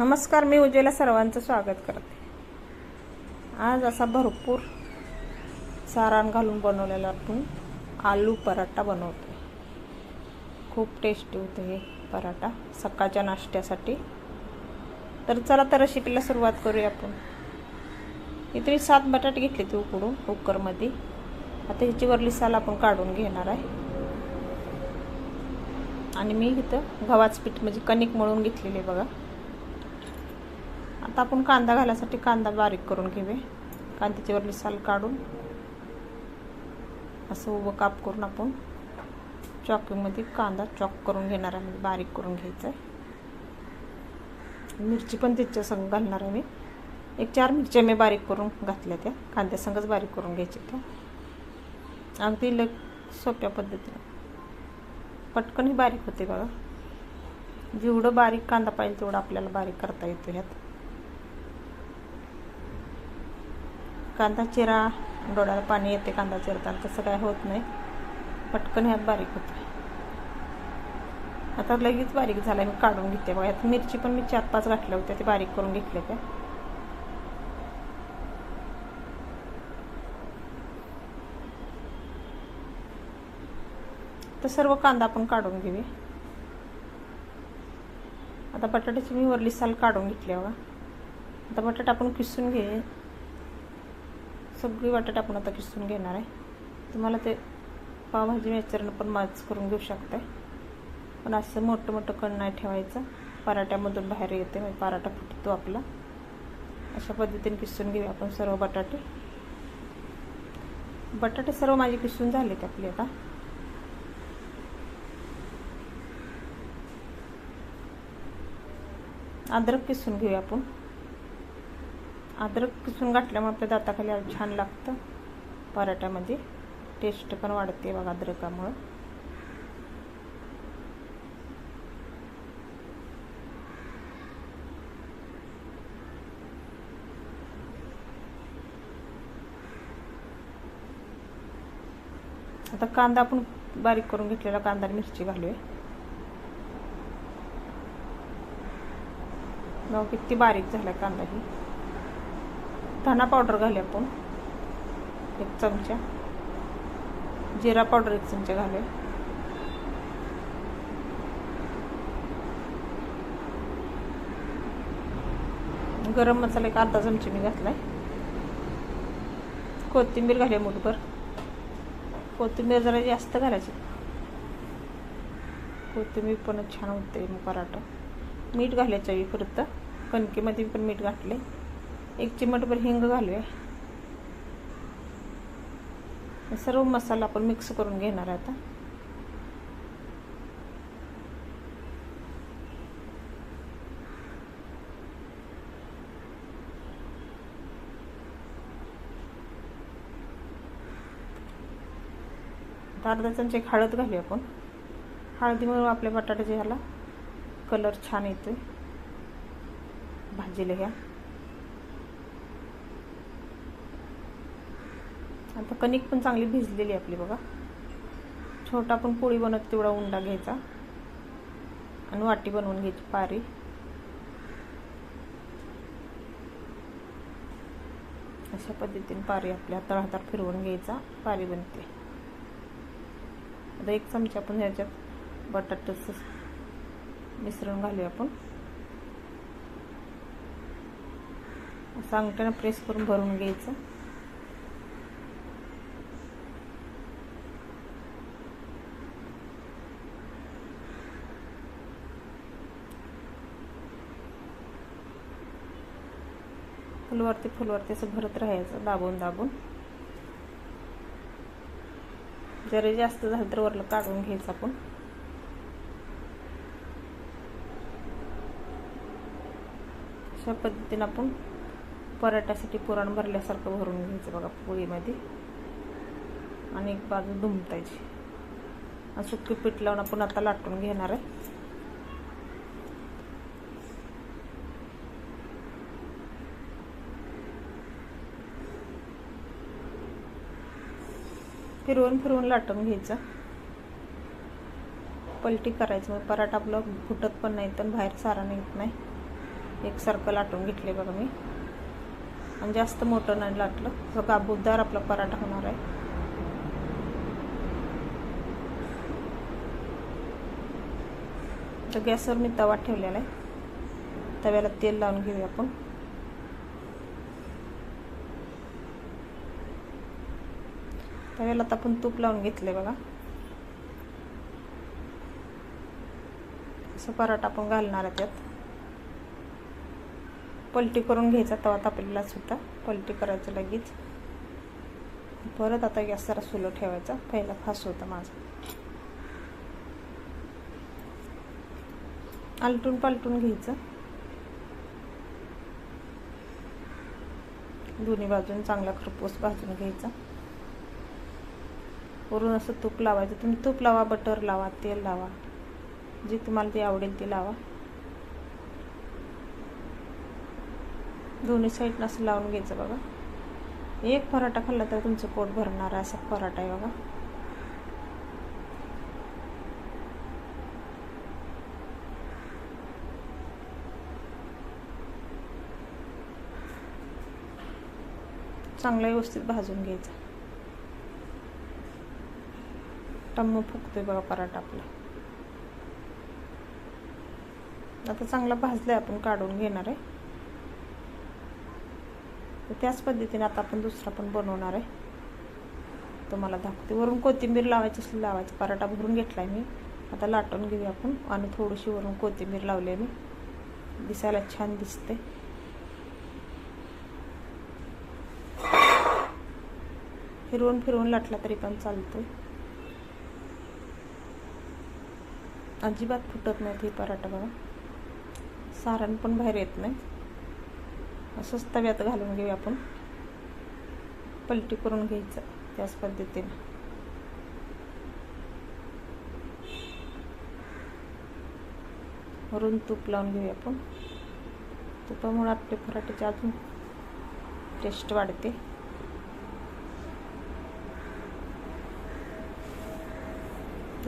नमस्कार मी उजेला सर्वांचं स्वागत करते. आज असा भरपूर सारण घालून बनवलेला आपण आलू पराठा बनवतो खूप टेस्टी होते हे पराठा सकाळच्या नाश्त्यासाठी. तर चला तर रेसिपीला सुरुवात करूया आपण. इथे मी सात बटाटे घेतले ते उकडून कुकरमध्ये आता ह्याची वरली साल आपण काढून घेणार आहे. आणि मी इथं गव्हाचं पीठ म्हणजे कणिक मळून घेतलेले बघा. आता आपण कांदा घालायसाठी कांदा बारीक करून घेऊया. कांद्याची वरली साल काढून असं उभं काप करून आपण चॉकिंगमध्ये कांदा चॉक करून घेणार आहे. म्हणजे बारीक करून घ्यायचा आहे मिरची पण त्याच्या संग घालणार आहे मी. एक चार मिरच्या मी बारीक करून घातल्या त्या. कांद्यासंगच बारीक करून घ्यायच्या त्या. अगदी लग सोप्या पद्धतीने. पटकनही बारीक होते बघा. जेवढं बारीक कांदा पाहिजे तेवढं आपल्याला बारीक करता येतो ह्यात. कांदा चिरा डोळ्याला पाणी येते कांदा चिरताना तसं काय होत नाही. पटकन ह्यात बारीक होतं आता लगेच बारीक झाला मी काढून घेते बघा. यात मिरची पण मी चार पाच घातल्या होत्या ते बारीक करून घेतले त्या. तर सर्व कांदा आपण काढून घेऊया. आता बटाट्याची मी वरली साल काढून घेतली बघा. आता बटाटा आपण किसून घे सगळी बटाटे आपण आता किसून घेणार आहे. तुम्हाला ते पावभाजी मिक्सरनं पण माच करून घेऊ शकताय. पण असं मोठं मोठं कण नाही ठेवायचं. पराठ्यामधून बाहेर येते म्हणजे पराठा फुटतो आपला. अशा पद्धतीने किसून घेऊया आपण सर्व बटाटे. बटाटे सर्व माझे किसून झालेत आपले आता अद्रक किसून घेऊया आपण. अद्रक किसून घातल्यामुळे आपल्या दाताखाली छान लागतं. पराठ्यामध्ये टेस्ट पण वाढते बघा अद्रकामुळं. आता कांदा आपण बारीक करून घेतलेला कांदा आणि मिरची घालूया. बघा किती बारीक झाला कांदा ही. धना पावडर घालूया आपण. एक चमचा. जिरा पावडर एक चमचा घालूया. गरम मसाला एक अर्धा चमचे मी घातलाय. कोथिंबीर घालूया मुठभर. कोथिंबीर जरा जास्त घालायची. कोथिंबीर पण छान होते मग पराठा. मीठ घालायचं हवी कणकेमध्ये पण मीठ घातले एक चिमटभर हिंग घालूया. सर्व मसाला आपण मिक्स करून घेणार आता. अर्धा चमचे हळद घालूया आपण. हळदीमुळे आपल्या बटाट्याच्या ह्याला कलर छान येतोय. भाजीला ह्या. आता कणिक पण चांगली भिजलेली आपली बघा. छोटा पण पोळी बनवत तेवढा उंडा घ्यायचा. आणि वाटी बनवून घ्यायची पारी. अशा पद्धतीने पारी आपल्या हाताळ हातात फिरवून घ्यायचा. पारी बनते. आता एक चमचा आपण ह्याच्यात बटाट्याचं मिश्रण घालूया आपण. असं अंगठ्यानं प्रेस करून भरून घ्यायचं. फुलवरती फुलवरती असं भरत राहायचं दाबून दाबून. जरी जास्त झालं तर वरलं काढून घ्यायचं आपण. अशा पद्धतीनं आपण पराठ्यासाठी पुरण भरल्यासारखं भरून घ्यायचं बघा पोळीमध्ये. आणि एक बाजू धुमतायची सुकी पीठ लावून आपण आता लाटून घेणार आहे. फिरवून फिरवून लाटून घ्यायचं. पलटी करायचं. मग पराठा आपलं फुटत पण नाही तर बाहेर सारा निघत नाही. एकसारखं लाटून घेतले बघा मी. आणि जास्त मोठं नाही लाटलं. तर गाबूदार आपला पराठा होणार आहे. तर गॅसवर मी तवा ठेवलेला आहे. तव्याला तेल लावून घेऊया आपण. तव्याला आता आपण तूप लावून घेतले बघा. असं पराठा आपण घालणार आहे त्यात. पलटी करून घ्यायचा तवा तापलेला होता पलटी करायचं लगेच. परत आता गॅस जरा सुलो ठेवायचा. पहिला फास होता माझा. आलटून पालटून घ्यायचं. दोन्ही बाजून चांगला खरपूस भाजून घ्यायचा. वरून असं तूप लावायचं. तुम्ही तूप लावा बटर लावा तेल लावा. जे तुम्हाला ते आवडेल ते लावा. दोन्ही साईडनं असं लावून घ्यायचं बघा. एक पराठा खाल्ला तर तुमचं पोट भरणार आहे असा पराठा आहे बघा. चांगला व्यवस्थित भाजून घ्यायचा. टम्म फुगतोय बघा पराठा आपला. आता चांगला भाजलाय आपण काढून घेणार आहे. तर त्याच पद्धतीने आता आपण दुसरा पण बनवणार आहे. तुम्हाला दाखवते. वरून कोथिंबीर लावायची असली लावायची. पराठा भरून घेतलाय मी. आता लाटून घेऊया आपण. आणि थोडीशी वरून कोथिंबीर लावली मी. दिसायला छान दिसते. फिरवून फिरवून लाटला तरी पण चालतोय. अजिबात फुटत नाही हे पराठा बघा. सारण पण बाहेर येत नाही. असंच तव्यात घालून घेऊया आपण. पलटी करून घ्यायचं त्याच पद्धतीने. वरून तूप लावून घेऊया आपण. तुपामुळे आपले पराठ्याची अजून टेस्ट वाढते.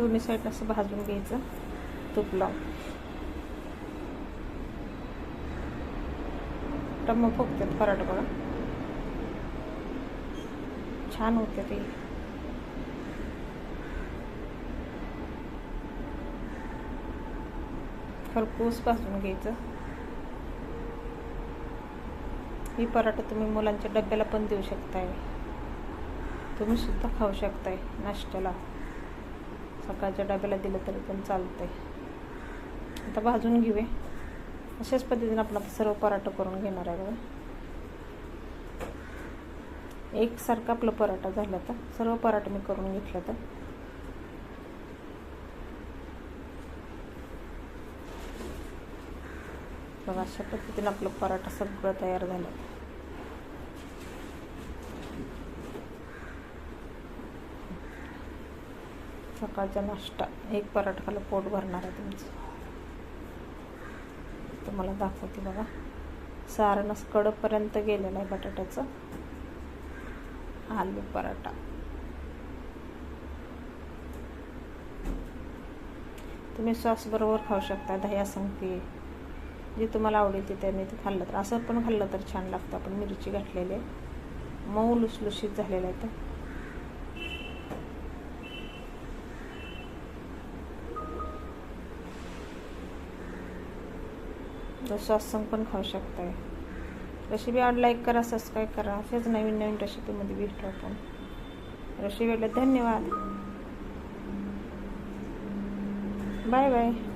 दोन्ही साईड असं भाजून घ्यायचं. तूप लावून टम्म फुगतात पराठा बघा. छान होते ते. खरपूस भाजून घ्यायचं. ही पराठा तुम्ही मुलांच्या डब्याला पण देऊ शकताय. तुम्ही सुद्धा खाऊ शकताय नाश्त्याला. सकाळच्या डब्याला दिलं तरी पण चालतंय. आता भाजून घेऊया. अशाच पद्धतीने आपण सर्व पराठा करून घेणार आहे बघा. एकसारखा आपला पराठा झाला तर सर्व पराठा मी करून घेतला तर. बघा अशा पद्धतीने आपलं पराठा सगळं तयार झालं. सकाळचा नाश्ता. एक पराठा खाला पोट भरणार आहे तुमचं. तुम्हाला दाखवते बघा. सारणच कडपर्यंत गेलेलं आहे बटाट्याचं. आलू पराठा. तुम्ही सॉस बरोबर खाऊ शकता दह्या संगती जे तुम्हाला आवडेल ते त्याने ते खाल्लं तर. असं पण खाल्लं तर छान लागतं. आपण मिरची घातलेली आहे. मऊ लुसलुशीत झालेलं आहे तर. सॉस संग पण खाऊ शकताय. रेसिपी आवड लाईक करा सबस्क्राईब करा. असेच नवीन नवीन रेसिपीमध्ये भेटू आपण. रेसिपीला धन्यवाद. Bye bye.